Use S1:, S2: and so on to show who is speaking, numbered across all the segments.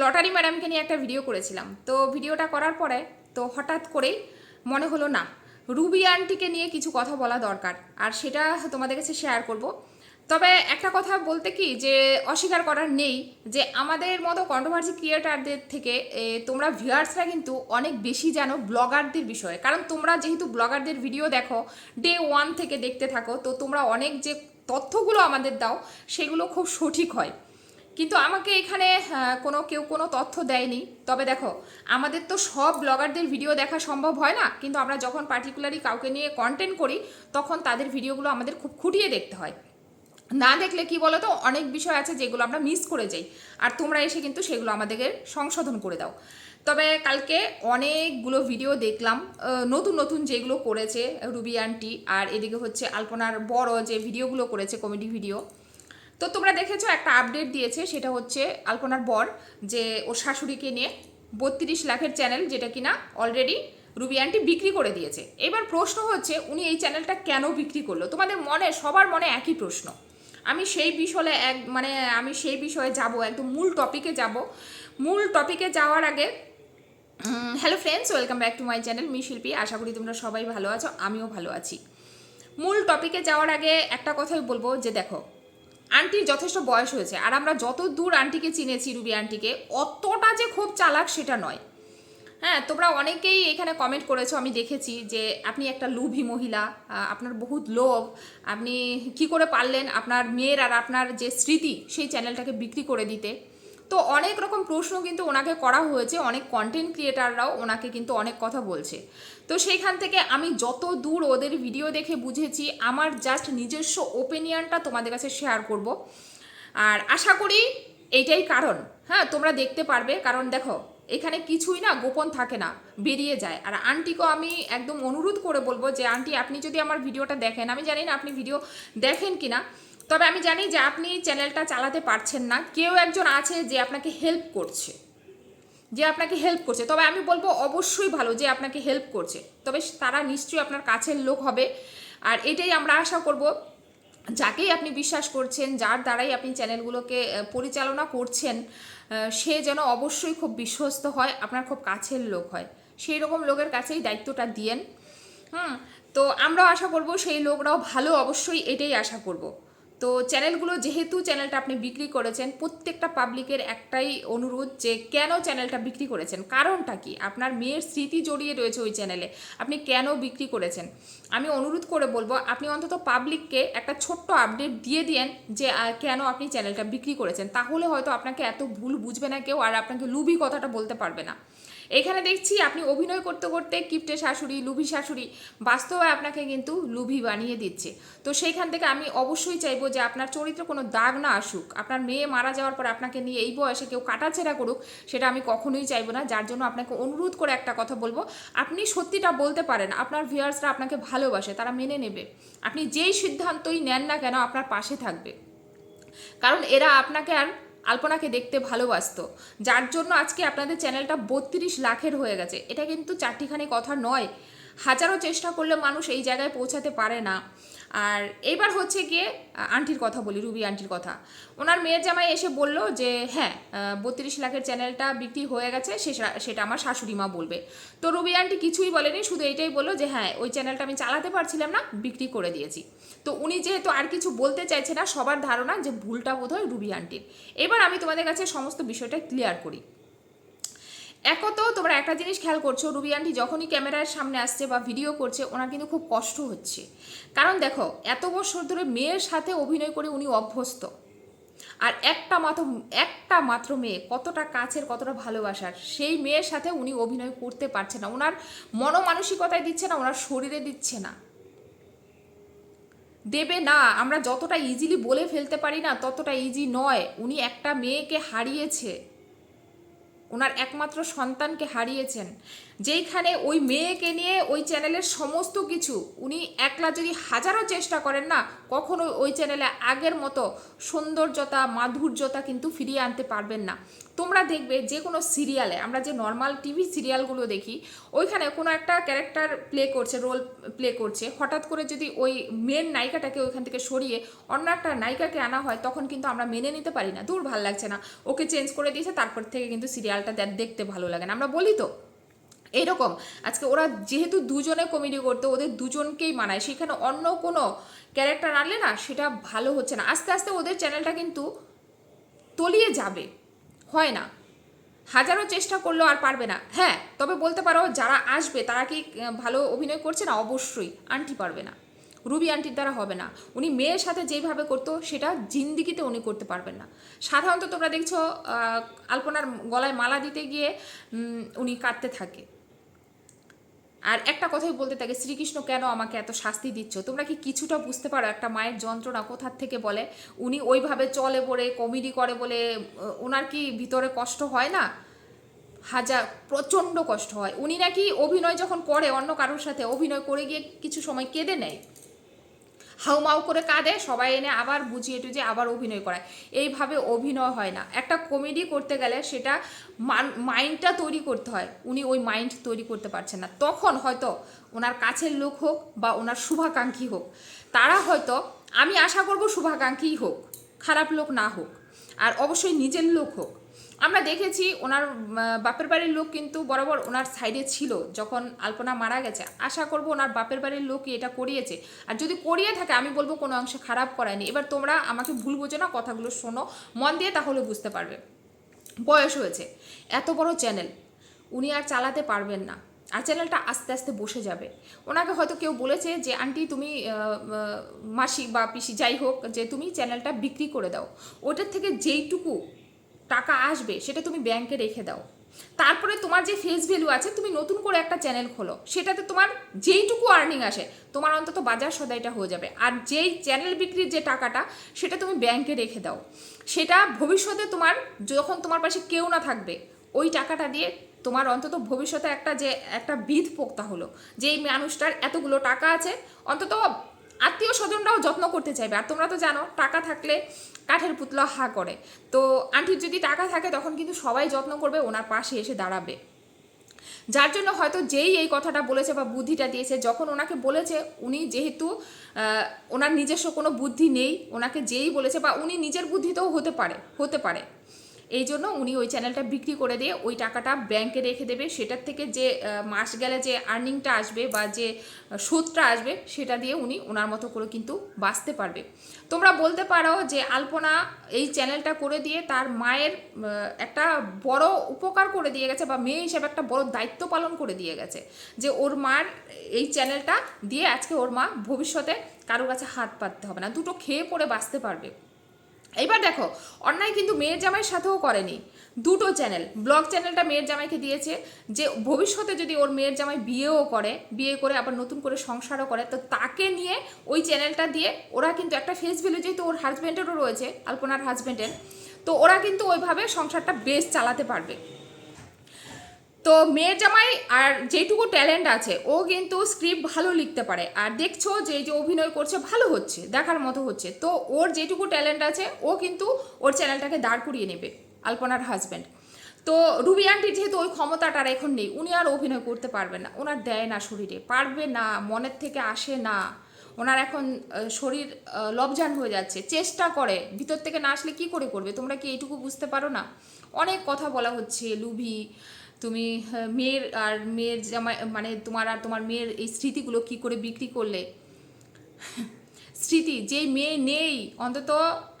S1: Lottery ম্যাডামকে নিয়ে একটা ভিডিও করেছিলাম। তো ভিডিওটা করার পরে, তো হঠাৎ করেই মনে হলো, না, রুবি আন্টিকে নিয়ে কিছু কথা বলা দরকার, আর সেটা তোমাদের কাছে শেয়ার করব। তবে একটা কথা বলতে কি, যে অস্বীকার করার নেই, যে আমাদের মতো কন্ট্রোভার্সি ক্রিয়েটারদের থেকে তোমরা ভিউয়ার্সরা কিন্তু অনেক বেশি জানো ব্লগারদের বিষয়ে। কারণ তোমরা যেহেতু ব্লগারদের ভিডিও দেখো ডে ওয়ান থেকে দেখতে থাকো, তো তোমরা অনেক যে তথ্যগুলো আমাদের দাও, সেগুলো খুব সঠিক হয়। কিন্তু আমাকে এখানে কোনো, কেউ কোনো তথ্য দেয়নি। তবে দেখো, আমাদের তো সব ব্লগারদের ভিডিও দেখা সম্ভব হয় না। কিন্তু আমরা যখন পার্টিকুলারলি কাউকে নিয়ে কন্টেন্ট করি, তখন তাদের ভিডিওগুলো আমাদের খুব খুঁটিয়ে দেখতে হয়। না দেখলে কি বলো তো অনেক বিষয় আছে যেগুলো আমরা মিস করে যাই। আর তোমরা এসে কিন্তু সেগুলো আমাদেরকে সংশোধন করে দাও। তবে কালকে অনেকগুলো ভিডিও দেখলাম নতুন নতুন যেগুলো করেছে রুবি আন্টি আর এদিকে হচ্ছে আলপনার বড় যে ভিডিওগুলো করেছে কমেডি ভিডিও তো তোমরা দেখেছ একটা আপডেট দিয়েছে, সেটা হচ্ছে আলপনার বর, যে ওর শাশুড়িকে নিয়ে বত্রিশ লাখের চ্যানেল যেটা কিনা অলরেডি রুবি আন্টি বিক্রি করে দিয়েছে। এবার প্রশ্ন হচ্ছে, উনি এই চ্যানেলটা কেন বিক্রি করল? তোমাদের মনে, সবার মনে একই প্রশ্ন। আমি সেই বিষয়ে এক মানে আমি সেই বিষয়ে যাব, একদম মূল টপিকে যাব। মূল টপিকে যাওয়ার আগে hello friends welcome back to my channel me Shilpi. আশা করি তোমরা সবাই ভালো আছো, আমিও ভালো আছি। মূল টপিকে যাওয়ার আগে একটা কথাই বলব, যে দেখো আন্টির যথেষ্ট বয়স হয়েছে, আর আমরা যত দূর আন্টিকে চিনেছি, রুবি আন্টিকে, অতটা যে খুব চালাক সেটা নয়। হ্যাঁ তোমরা অনেকেই এখানে কমেন্ট করেছ, আমি দেখেছি যে আপনি একটা লোভী মহিলা আপনার বহুত লোভ, আপনি কি করে পারলেন আপনার মেয়ের আর আপনার যে স্মৃতি, সেই চ্যানেলটাকে বিক্রি করে দিতে। তো অনেক রকম প্রশ্ন কিন্তু ওনাকে করা হয়েছে, অনেক কন্টেন্ট ক্রিয়েটাররাও ওনাকে কিন্তু অনেক কথা বলছে। তো সেইখান থেকে আমি যত দূর ওদের ভিডিও দেখে বুঝেছি, আমার জাস্ট নিজস্ব ওপিনিয়নটা তোমাদের কাছে শেয়ার করব। আর আশা করি এইটাই কারণ। হ্যাঁ তোমরা দেখতে পারবে, কারণ দেখো, এখানে কিছুই না, গোপন থাকে না, বেরিয়ে যায়। আর আন্টিকেও আমি একদম অনুরোধ করে বলব যে আন্টি আপনি যদি আমার ভিডিওটা দেখেন, আমি জানি না আপনি ভিডিও দেখেন কিনা তবে আমি জানি যে আপনি চ্যানেলটা চালাতে পারছেন না। কেউ একজন আছে যে আপনাকে হেল্প করছে। যে আপনাকে হেল্প করছে। তবে আমি বলব অবশ্যই ভালো যে আপনাকে হেল্প করছে। তবে তারা নিশ্চয়ই আপনার কাছের লোক হবে। আর এটাই আমরা আশা করব। যাকেই আপনি বিশ্বাস করছেন, যার দ্বারাই আপনি চ্যানেলগুলোকে পরিচালনা করছেন সে যেন অবশ্যই খুব বিশ্বস্ত হয়, আপনার খুব কাছের লোক হয়। সেই রকম লোকের কাছেই দায়িত্বটা দিয়েন। হুম, তো আমরাও আশা করব সেই লোকরাও ভালো। অবশ্যই এটাই আশা করব। তো চ্যানেলগুলো যেহেতু চ্যানেলটা আপনি বিক্রি করেছেন, প্রত্যেকটা পাবলিকের একটাই অনুরোধ যে কেন চ্যানেলটা বিক্রি করেছেন? কারণটা কি? আপনার মেয়ের স্মৃতি জড়িয়ে রয়েছে ওই চ্যানেলে। আপনি কেন বিক্রি করেছেন? আমি অনুরোধ করে বলব, আপনি অন্তত পাবলিককে একটা ছোট্ট আপডেট দিয়ে দিয়েন যে কেন আপনি চ্যানেলটা বিক্রি করেছেন। তাহলে হয়তো আপনাকে এত ভুল বুঝবে না কেউ আর আপনাকে লুবি কথাটা বলতে পারবে না। এখানে দেখছি আপনি অভিনয় করতে করতে কিপ্টে শাশুড়ি, লুভি শাশুড়ি বাস্তবে আপনাকে কিন্তু লুভি বানিয়ে দিচ্ছে। তো সেইখান থেকে আমি অবশ্যই চাইব যে আপনার চরিত্রে কোনো দাগ না আসুক, আপনার মেয়ে মারা যাওয়ার পর আপনাকে নিয়ে এই বয়সে কেউ কাটাছেড়া করুক, সেটা আমি কখনোই চাইব না। যার জন্য আপনাকে অনুরোধ করে একটা কথা বলব। আপনি সত্যিটা বলতে পারেন, আপনার ভিউয়ার্সরা আপনাকে ভালোবাসে, তারা মেনে নেবে। আপনি যেই সিদ্ধান্তই নেন না কেন আপনার পাশে থাকবে। কারণ এরা আপনাকে আর আলপনাকে দেখতে ভালোবাসতো। যার জন্য আজকে আপনাদের চ্যানেলটা বত্রিশ লাখের হয়ে গেছে। এটা কিন্তু চারটিখানি কথা নয়। হাজারো চেষ্টা করলে মানুষ এই জায়গায় পৌঁছাতে পারে না। আর এইবার হচ্ছে গিয়ে, আন্টির কথা বলি, রুবি আন্টির কথা। ওনার মেয়ের জামাই এসে বলল যে হ্যাঁ বত্রিশ লাখের চ্যানেলটা বিক্রি হয়ে গেছে, সেটা আমার শাশুড়ি মা বলবে। তো রুবি আন্টি কিছুই বলেনি, শুধু এটাই বলল যে হ্যাঁ ওই চ্যানেলটা আমি চালাতে পারছিলাম না, বিক্রি করে দিয়েছি। তো উনি যেহেতু আর কিছু বলতে চাইছে না, সবার ধারণা যে ভুলটা বোধ হয় রুবি আন্টির। এবার আমি তোমাদের কাছে সমস্ত বিষয়টা ক্লিয়ার করি। একত তোমরা একটা জিনিস খেয়াল করছ, রুবি আন্টি যখনই ক্যামেরার সামনে আসছে বা ভিডিও করছে, ওনার কিন্তু খুব কষ্ট হচ্ছে। কারণ দেখো, এত বছর ধরে মেয়ের সাথে অভিনয় করে উনি অভ্যস্ত। আর একটা মাত্র একটা মাত্র মেয়ে কতটা কাছের, কতটা ভালোবাসার, সেই মেয়ের সাথে উনি অভিনয় করতে পারছে না। ওনার মনোমানসিকতায় দিচ্ছে না, ওনার শরীরে দিচ্ছে না। দেবে না, আমরা যতটা ইজিলি বলে ফেলতে পারি না, ততটা ইজি নয়। উনি একটা মেয়েকে হারিয়েছে। ওনার একমাত্র সন্তানকে হারিয়েছেন। যেইখানে ওই মেয়েকে নিয়ে ওই চ্যানেলের সমস্ত কিছু, উনি একলা যদি হাজারো চেষ্টা করেন না, কখনো ওই চ্যানেলে আগের মতো সৌন্দর্যতা, মাধুর্যতা কিন্তু ফিরিয়ে আনতে পারবেন না। তোমরা দেখবে যে কোনো সিরিয়ালে, আমরা যে নর্মাল টিভি সিরিয়ালগুলো দেখি, ওইখানে কোনো একটা ক্যারেক্টার প্লে করছে, রোল প্লে করছে, হঠাৎ করে যদি ওই মেন নায়িকাটাকে ওইখান থেকে সরিয়ে অন্য একটা নায়িকাকে আনা হয়, তখন কিন্তু আমরা মেনে নিতে পারি না। দূর ভালো লাগছে না। ওকে চেঞ্জ করে দিয়েছে, তারপর থেকে কিন্তু সিরিয়ালটা দেখতে ভালো লাগে না। আমরা বলি তো এইরকম আজকে ওরা যেহেতু দুজনে কমেডি করতো, ওদের দুজনকেই মানায়। সেখানে অন্য কোনো ক্যারেক্টার আনলে না, সেটা ভালো হচ্ছে না। আস্তে আস্তে ওদের চ্যানেলটা কিন্তু তলিয়ে যাবে। হয় না। হাজারো চেষ্টা করলেও আর পারবে না। হ্যাঁ তবে বলতে পারো, যারা আসবে, তারা কি ভালো অভিনয় করছে না? অবশ্যই। আন্টি পারবে না। রুবি আন্টির দ্বারা হবে না। উনি মেয়ের সাথে যেভাবে করতো, সেটা জিন্দিগিতে উনি করতে পারবেন না। সাধারণত তোমরা দেখছ আলপনার গলায় মালা দিতে গিয়ে উনি কাটতে থাকে। আর একটা কথাই বলতে থাকে, শ্রীকৃষ্ণ কেন আমাকে এত শাস্তি দিচ্ছ? তোমরা কি কিছুটা বুঝতে পারো? একটা মায়ের যন্ত্রণা কোথার থেকে বলে? উনি ওইভাবে চলে পড়ে কমেডি করে বলে ওনার কি ভিতরে কষ্ট হয় না? হাজার, প্রচণ্ড কষ্ট হয়। উনি নাকি অভিনয় যখন করে অন্য কারোর সাথে, অভিনয় করে গিয়ে কিছু সময় কেঁদে নেয়। হাউমাউ করে কাঁদে, সবাই এনে আবার বুঝিয়ে টুঝিয়ে আবার অভিনয় করায়। এইভাবে অভিনয় হয় না। একটা কমেডি করতে গেলে সেটা মাইন্ডটা তৈরি করতে হয়। উনি ওই মাইন্ড তৈরি করতে পারছেন না। তখন হয়তো ওনার কাছের লোক হোক বা ওনার শুভাকাঙ্ক্ষী হোক, তারা হয়তো, আমি আশা করব শুভাকাঙ্ক্ষী হোক, খারাপ লোক না হোক, আর অবশ্যই নিজের লোক হোক আমরা দেখেছি ওনার বাপের বাড়ির লোক কিন্তু বরাবর ওনার সাইডে ছিল যখন আলপনা মারা গেছে। আশা করব ওনার বাপের বাড়ির লোকই এটা করিয়েছে। আর যদি করিয়ে থাকে, আমি বলব কোনো অংশে খারাপ করায়নি। এবার তোমরা আমাকে ভুল বোঝো না, কথাগুলো শোনো, মন দিয়ে তাহলে বুঝতে পারবে। বয়স হয়েছে, এত বড় চ্যানেল উনি আর চালাতে পারবেন না। আর চ্যানেলটা আস্তে আস্তে বসে যাবে। ওনাকে হয়তো কেউ বলেছে যে, আন্টি, তুমি মাসি বা পিসি যাই হোক, যে তুমি চ্যানেলটা বিক্রি করে দাও। ওটার থেকে যেইটুকু টাকা আসবে, সেটা তুমি ব্যাংকে রেখে দাও। তারপরে তোমার যে ফেস ভ্যালু আছে, তুমি নতুন করে একটা চ্যানেল খোলো। সেটাতে তোমার যেইটুকু আর্নিং আসে, তোমার অন্তত বাজার সদাইটা হয়ে যাবে। আর যেই চ্যানেল বিক্রির যে টাকাটা, সেটা তুমি ব্যাংকে রেখে দাও। সেটা ভবিষ্যতে তোমার, যখন তোমার পাশে কেউ না থাকবে, ওই টাকাটা দিয়ে তোমার অন্তত ভবিষ্যতে একটা যে, একটা বিধ পোক্তা হলো। যে এই মানুষটার এতগুলো টাকা আছে, অন্তত আত্মীয় যত্ন করতে চাইবে। আর তোমরা তো জানো, টাকা থাকলে কাঠের পুতলা হা করে। তো আন্টির যদি টাকা থাকে, তখন কিন্তু সবাই যত্ন করবে, ওনার পাশে এসে দাঁড়াবে। যার জন্য হয়তো যেই এই কথাটা বলেছে বা বুদ্ধিটা দিয়েছে, যখন ওনাকে বলেছে, উনি যেহেতু ওনার নিজস্ব কোনো বুদ্ধি নেই, ওনাকে যেই বলেছে বা উনি নিজের বুদ্ধিতেও হতে পারে হতে পারে। এই জন্য উনি ওই চ্যানেলটা বিক্রি করে দিয়ে ওই টাকাটা ব্যাংকে রেখে দেবে। সেটার থেকে যে মাস গেলে যে আর্নিংটা আসবে বা যে সুদটা আসবে, সেটা দিয়ে উনি ওনার মতো করে কিন্তু বাঁচতে পারবে। তোমরা বলতে পারো যে আলপনা এই চ্যানেলটা করে দিয়ে তার মায়ের একটা বড় উপকার করে দিয়ে গেছে বা মেয়ে হিসেবে একটা বড় দায়িত্ব পালন করে দিয়ে গেছে যে ওর মার এই চ্যানেলটা দিয়ে আজকে ওর মা ভবিষ্যতে কারোর কাছে হাত পাততে হবে না, দুটো খেয়ে পড়ে বাঁচতে পারবে। এইবার দেখো, অন্যায় কিন্তু মেয়ের জামাইয়ের সাথেও করেনি। দুটো চ্যানেল ব্লগ চ্যানেলটা মেয়ের জামাইকে দিয়েছে যে ভবিষ্যতে যদি ওর মেয়ের জামাই বিয়েও করে, বিয়ে করে আবার নতুন করে সংসারও করে, তো তাকে নিয়ে ওই চ্যানেলটা দিয়ে ওরা কিন্তু একটা ফেস ভ্যালু যেহেতু ওর হাজব্যান্ডেরও রয়েছে আলপনার হাজব্যান্ডের তো ওরা কিন্তু ওইভাবে সংসারটা বেশ চালাতে পারবে। তো মেয়ের জামাই আর যেটুকু ট্যালেন্ট আছে, ও কিন্তু স্ক্রিপ্ট ভালো লিখতে পারে। আর দেখছ যে যে অভিনয় করছে, ভালো হচ্ছে, দেখার মতো হচ্ছে। তো ওর যেটুকু ট্যালেন্ট আছে, ও কিন্তু ওর চ্যানেলটাকে দাঁড় করিয়ে নেবে, আলপনার হাজব্যান্ড তো রুবি আন্টির যেহেতু ওই ক্ষমতাটা আর এখন নেই, উনি আর অভিনয় করতে পারবেন না। ওনার দেয় না শরীরে, পারবে না, মনের থেকে আসে না। ওনার এখন শরীর লবজান হয়ে যাচ্ছে, চেষ্টা করে, ভিতর থেকে না আসলে কী করে করবে? তোমরা কি এইটুকু বুঝতে পারো না? অনেক কথা বলা হচ্ছে লুভি তুমি আহ, মেয়ের আর মেয়ের জামাই মানে তোমার আর তোমার মেয়ের এই স্মৃতিগুলো কি করে বিক্রি করলে? স্মৃতি যে মেয়ে নেই অন্তত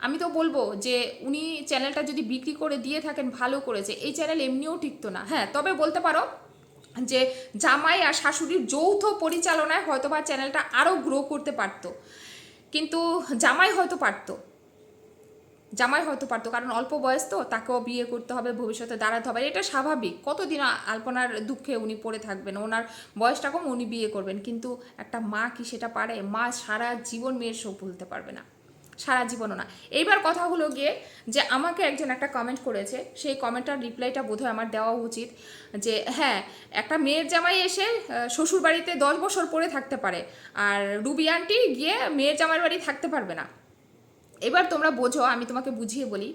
S1: আমি তো বলব যে উনি চ্যানেলটা যদি বিক্রি করে দিয়ে থাকেন ভালো করেছে। এই চ্যানেল এমনিও টিকতো না। হ্যাঁ তবে বলতে পারো যে জামাই আর শাশুড়ির যৌথ পরিচালনায় হয়তো বা চ্যানেলটা আরও গ্রো করতে পারতো। কিন্তু জামাই হয়তো পারতো। জামাই হয়তো পারতো, কারণ অল্প বয়স তো, তাকেও বিয়ে করতে হবে, ভবিষ্যতে দাঁড়াতে হবে, এটা স্বাভাবিক। কতদিন আলপনার দুঃখে উনি পড়ে থাকবেন, ওনার বয়সটা কম, উনি বিয়ে করবেন, কিন্তু একটা মা কি সেটা পারে? মা সারা জীবন মেয়ের শোক ভুলতে পারবে না, সারা জীবনও না। এইবার কথা হলো গিয়ে যে, আমাকে একজন একটা কমেন্ট করেছে, সেই কমেন্টটার রিপ্লাইটা বোধহয় আমার দেওয়া উচিত, যে হ্যাঁ একটা মেয়ের জামাই এসে শ্বশুর বাড়িতে দশ বছর পরে থাকতে পারে, আর রুবি আন্টি গিয়ে মেয়ের জামাইয়ের বাড়ি থাকতে পারবে না। এবার তোমরা বোঝো, আমি তোমাকে বুঝিয়ে বলি।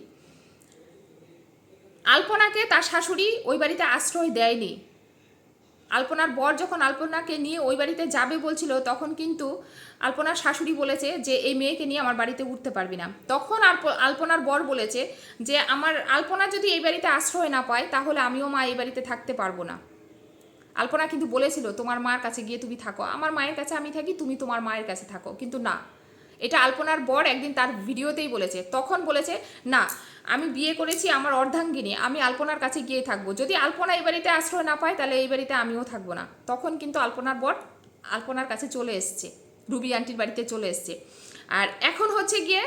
S1: আলপনাকে তার শাশুড়ি ওই বাড়িতে আশ্রয় দেয়নি। আলপনার বর যখন আলপনাকে নিয়ে ওই বাড়িতে যাবে বলছিল, তখন কিন্তু আলপনার শাশুড়ি বলেছে যে, এই মেয়েকে নিয়ে আমার বাড়িতে উঠতে পারবি না। তখন আলপ- আলপনার বর বলেছে যে, আমার, আলপনা যদি এই বাড়িতে আশ্রয় না পায়, তাহলে আমিও মা এই বাড়িতে থাকতে পারব না। আলপনা কিন্তু বলেছিল, তোমার মার কাছে গিয়ে তুমি থাকো। আমার মায়ের কাছে আমি থাকি, তুমি তোমার মায়ের কাছে থাকো। কিন্তু না এটা আলপনার বর একদিন তার ভিডিওতেই বলেছে। তখন বলেছে, না, আমি বিয়ে করেছি আমার অর্ধাঙ্গিনী, আমি আলপনার কাছে গিয়ে থাকব। যদি আলপনা এই বাড়িতে আশ্রয় না পায়, তাহলে এই বাড়িতে আমিও থাকব না। তখন কিন্তু আলপনার বর আলপনার কাছে চলে এসছে, রুবি আন্টির বাড়িতে চলে এসছে। আর এখন হচ্ছে গিয়ে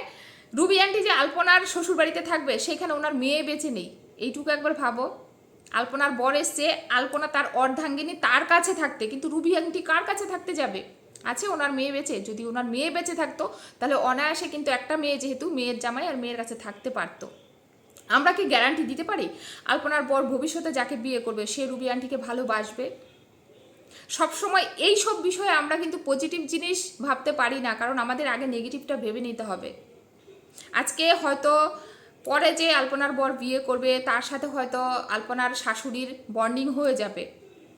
S1: রুবি আন্টি যে আলপনার শ্বশুর বাড়িতে থাকবে, সেখানে ওনার মেয়ে বেঁচে নেই। এইটুকু একবার ভাবো, আলপনার বর এসছে, আলপনা তার অর্ধাঙ্গিনী তার কাছে থাকতে, কিন্তু রুবি আন্টি কার কাছে থাকতে যাবে? আছে, ওনার মেয়ে বেঁচে। যদি ওনার মেয়ে বেঁচে থাকতো, তাহলে অনায়াসে কিন্তু একটা মেয়ে যেহেতু মেয়ের জামাই আর মেয়ের কাছে থাকতে পারতো। আমরা কি গ্যারান্টি দিতে পারি? আলপনার বর ভবিষ্যতে যাকে বিয়ে করবে, সে রুবি আন্টিকে ভালোবাসবে? সবসময় এই সব বিষয়ে আমরা কিন্তু পজিটিভ জিনিস ভাবতে পারি না, কারণ আমাদের আগে নেগেটিভটা ভেবে নিতে হবে। আজকে হয়তো পরে যে আলপনার বর বিয়ে করবে, তার সাথে হয়তো আলপনার শাশুড়ির বন্ডিং হয়ে যাবে।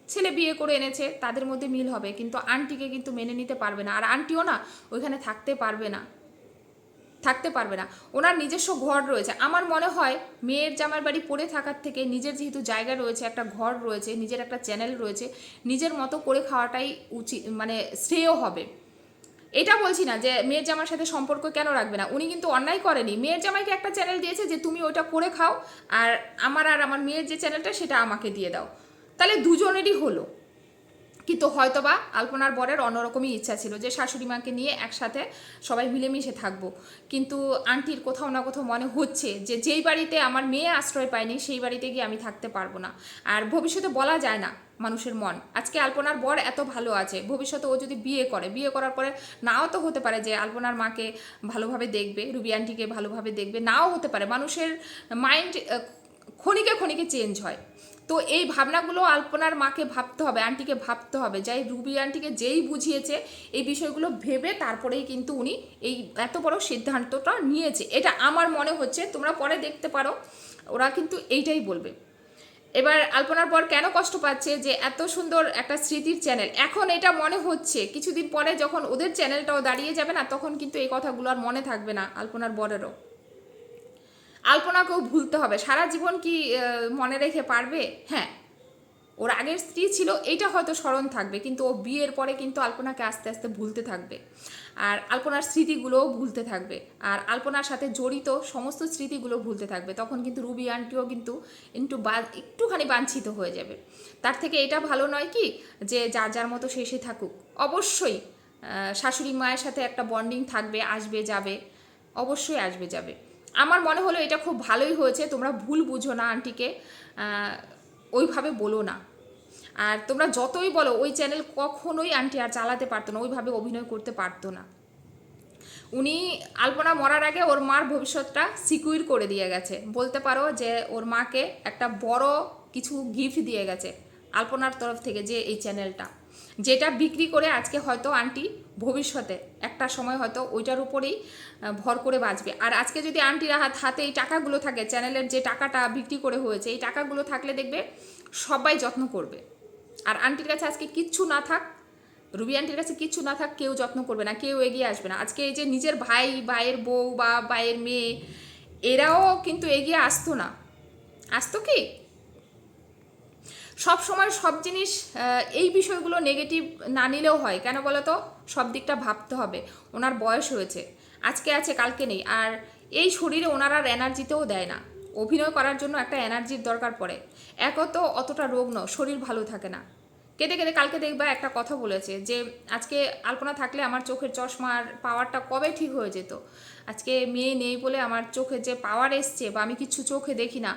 S1: ছেলে বিয়ে করে এনেছে, তাদের মধ্যে মিল হবে, কিন্তু আন্টিকে কিন্তু মেনে নিতে পারবে না। আর আন্টিও না ওইখানে থাকতে পারবে না। থাকতে পারবে না। ওনার নিজস্ব ঘর রয়েছে। আমার মনে হয় মেয়ের জামার বাড়ি পড়ে থাকার থেকে নিজের যেহেতু জায়গা রয়েছে, একটা ঘর রয়েছে, নিজের একটা চ্যানেল রয়েছে, নিজের মতো করে খাওয়াটাই উচিত মানে শ্রেয় হবে। এটা বলছি না যে মেয়ের জামার সাথে সম্পর্ক কেন রাখবে না। উনি কিন্তু অন্যায় করেনি। মেয়ের জামাইকে একটা চ্যানেল দিয়েছে যে তুমি ওটা করে খাও, আর আমার আর আমার মেয়ের যে চ্যানেলটা সেটা আমাকে দিয়ে দাও। তাহলে দুজনেরই হলো। কিন্তু হয়তোবা আলপনার বরের অন্যরকমই ইচ্ছা ছিল যে শাশুড়ি মাকে নিয়ে একসাথে সবাই মিলেমিশে থাকব। কিন্তু আন্টির কোথাও না কোথাও মনে হচ্ছে যে যেই বাড়িতে আমার মেয়ে আশ্রয় পায়নি সেই বাড়িতে গিয়ে আমি থাকতে পারব না। আর ভবিষ্যতে বলা যায় না মানুষের মন। আজকে আলপনার বর এত ভালো আছে, ভবিষ্যতে ও যদি বিয়ে করে, বিয়ে করার পরে নাও তো হতে পারে যে আলপনার মাকে ভালোভাবে দেখবে, রুবি আন্টিকে ভালোভাবে দেখবে, নাও হতে পারে। মানুষের মাইন্ড ক্ষণিকে ক্ষণিকে চেঞ্জ হয়। তো এই ভাবনাগুলো আলপনার মাকে ভাবতে হবে, আন্টিকে ভাবতে হবে। যাই রুবি আন্টিকে যেই বুঝিয়েছে, এই বিষয়গুলো ভেবে তারপরেই কিন্তু উনি এই এত বড় সিদ্ধান্তটা নিয়েছে। এটা আমার মনে হচ্ছে, তোমরা পরে দেখতে পারো, ওরা কিন্তু এইটাই বলবে। এবার আলপনার পর কেন কষ্ট পাচ্ছে যে এত সুন্দর একটা স্মৃতির চ্যানেল এখন এটা মনে হচ্ছে, কিছুদিন পরে যখন ওদের চ্যানেলটাও দাঁড়িয়ে যাবে না, তখন কিন্তু এই কথাগুলো আর মনে থাকবে না আলপনার বরেরও। আলপনাকেও ভুলতে হবে। সারা জীবন কি মনে রেখে পারবে? হ্যাঁ। ওর আগের স্ত্রী ছিল, এইটা হয়তো স্মরণ থাকবে, কিন্তু ও বিয়ের পরে কিন্তু আলপনাকে আস্তে আস্তে ভুলতে থাকবে। আর আলপনার স্মৃতিগুলোও ভুলতে থাকবে। আর আলপনার সাথে জড়িত সমস্ত স্মৃতিগুলো ভুলতে থাকবে। তখন কিন্তু রুবি আন্টিও কিন্তু একটু বা একটুখানি বাঞ্ছিত হয়ে যাবে। তার থেকে এটা ভালো নয় কি, যে যার যার মতো শেষে থাকুক। অবশ্যই শাশুড়ি মায়ের সাথে একটা বন্ডিং থাকবে, আসবে, যাবে। অবশ্যই আসবে, যাবে। আমার মনে হলো এটা খুব ভালোই হয়েছে। তোমরা ভুল বুঝো না আন্টিকে। ওইভাবে বলো না। আর তোমরা যতই বলো, ওই চ্যানেল কখনোই আন্টি আর চালাতে পারতো না, ওইভাবে অভিনয় করতে পারতো না। উনি আলপনা মরার আগে ওর মার ভবিষ্যৎটা সিকিউর করে দিয়ে গেছে। বলতে পারো যে ওর মাকে একটা বড় কিছু গিফট দিয়ে গেছে। আলপনার তরফ থেকে যে এই চ্যানেলটা, যেটা বিক্রি করে আজকে হয়তো আন্টি ভবিষ্যতে একটা সময় হয়তো ওইটার উপরেই ভর করে বাঁচবে। আর আজকে যদি আন্টির হাত হাতে এই টাকাগুলো থাকে, চ্যানেলের যে টাকাটা বিক্রি করে হয়েছে, এই টাকাগুলো থাকলে দেখবে সবাই যত্ন করবে। আর আন্টির কাছে আজকে কিচ্ছু না থাক, রুবি আন্টির কাছে কিচ্ছু না থাক, কেউ যত্ন করবে না, কেউ এগিয়ে আসবে না। আজকে এই যে নিজের ভাই, ভাইয়ের বউ বা ভাইয়ের মেয়ে, এরাও কিন্তু এগিয়ে আসতো না। আসতো কি? সব সময় সব জিনিস এই বিষয়গুলো নেগেটিভ না নিলেও হয়। কেন বলো তো সব দিকটা ভাবতে হবে। ওনার বয়স হয়েছে, আজকে আছে, কালকে নেই। আর এই শরীরে ওনার আর এনার্জিতেও দেয় না। অভিনয় করার জন্য একটা এনার্জির দরকার পড়ে। একও তো অতটা রোগ ন শরীর ভালো থাকে না। কেটে কেটে কালকে দেখবা একটা কথা বলেছে যে, আজকে আলপনা থাকলে আমার চোখের চশমার পাওয়ারটা কবে ঠিক হয়ে যেত? আজকে মেয়ে নেই বলে আমার চোখে যে পাওয়ার এসছে বা আমি কিছু চোখে দেখি না,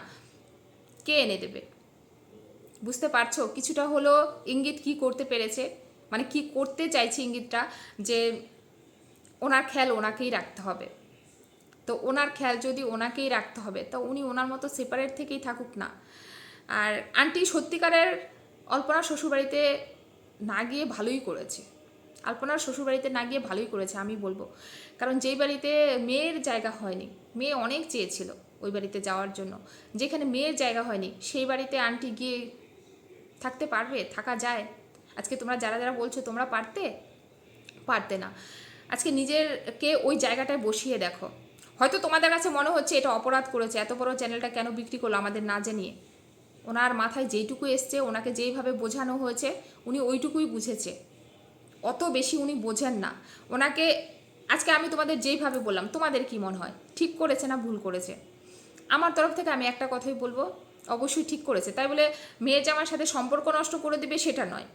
S1: কে এনে দেবে? বুঝতে পারছ? কিছুটা হলো ইঙ্গিত কি করতে পেরেছে? মানে কি করতে চাইছে ইঙ্গিতটা? যে ওনার খেয়াল ওনাকেই রাখতে হবে। তো ওনার খেয়াল যদি ওনাকেই রাখতে হবে, তো উনি ওনার মতো সেপারেট থেকেই থাকুক না। আর আন্টি সত্যিকারের অল্পনার শ্বশুরবাড়িতে না গিয়ে ভালোই করেছে। আলপনার শ্বশুরবাড়িতে না গিয়ে ভালোই করেছে, আমি বলব। কারণ যেই বাড়িতে মেয়ের জায়গা হয়নি, মেয়ে অনেক চেয়েছিল ওই বাড়িতে যাওয়ার জন্য। যেখানে মেয়ের জায়গা হয়নি, সেই বাড়িতে আন্টি গিয়ে থাকতে পারবে, থাকা যায়। আজকে তোমরা যারা যারা বলছো তোমরা পারতে? পারতে না। আজকে নিজেরকে ওই জায়গাটায় বসিয়ে দেখো। হয়তো তোমাদের কাছে মনে হচ্ছে এটা অপরাধ করেছে, এত বড় চ্যানেলটা কেন বিক্রি করল আমাদের না জানিয়ে। ওনার মাথায় যেইটুকু এসছে, ওনাকে যেইভাবে বোঝানো হয়েছে, উনি ওইটুকুই বুঝেছে। অত বেশি উনি বোঝেন না। ওনাকে আজকে আমি তোমাদের যেইভাবে বললাম, তোমাদের কি মনে হয়? ঠিক করেছে না ভুল করেছে? আমার তরফ থেকে আমি একটা কথাই বলব অবশ্যই ঠিক করেছে। তাই বলে মেয়ের জামার সাথে সম্পর্ক নষ্ট করে দেবে সেটা নয়।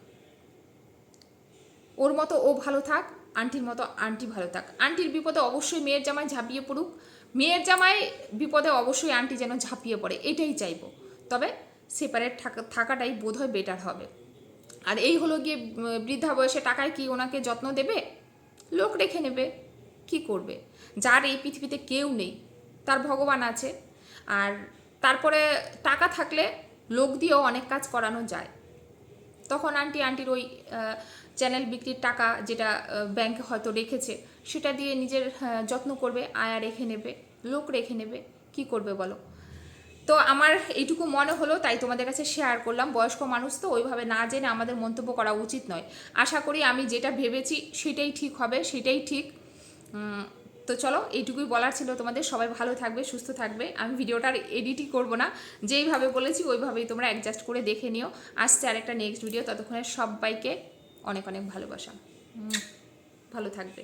S1: ওর মতো ও ভালো থাক, আন্টির মতো আন্টি ভালো থাক। আন্টির বিপদে অবশ্যই মেয়ের জামাই ঝাঁপিয়ে পড়ুক। মেয়ের জামাই বিপদে অবশ্যই আন্টি যেন ঝাঁপিয়ে পড়ে, এটাই চাইব। তবে সেপারেট থাকা, থাকাটাই বোধহয় বেটার হবে। আর এই হলো গিয়ে বৃদ্ধা বয়সে টাকায় কি ওনাকে যত্ন দেবে? লোক রেখে নেবে। কি করবে? যার এই পৃথিবীতে কেউ নেই, তার ভগবান আছে। আর তারপরে টাকা থাকলে লোক দিয়েও অনেক কাজ করানো যায়। তখন আন্টি আন্টির ওই চ্যানেল বিক্রির টাকা যেটা ব্যাংকে হয়তো রেখেছে, সেটা দিয়ে নিজের যত্ন করবে, আয়া রেখে নেবে, লোক রেখে নেবে, কি করবে বলো? তো আমার এইটুকু মনে হলো, তাই তোমাদের কাছে শেয়ার করলাম। বয়স্ক মানুষ তো ওইভাবে না জেনে আমাদের মন্তব্য করা উচিত নয়। আশা করি আমি যেটা ভেবেছি সেটাই ঠিক হবে, সেটাই ঠিক। তো চলো, এইটুকুই বলার ছিল তোমাদের। সবাই ভালো থাকবে, সুস্থ থাকবে। আমি ভিডিওটার এডিটই করব না। যেইভাবে বলেছি, ওইভাবেই তোমরা অ্যাডজাস্ট করে দেখে নিও। আসছে আর একটা নেক্সট ভিডিও ততক্ষণে সবাইকে অনেক অনেক ভালোবাসা। ভালো থাকবে।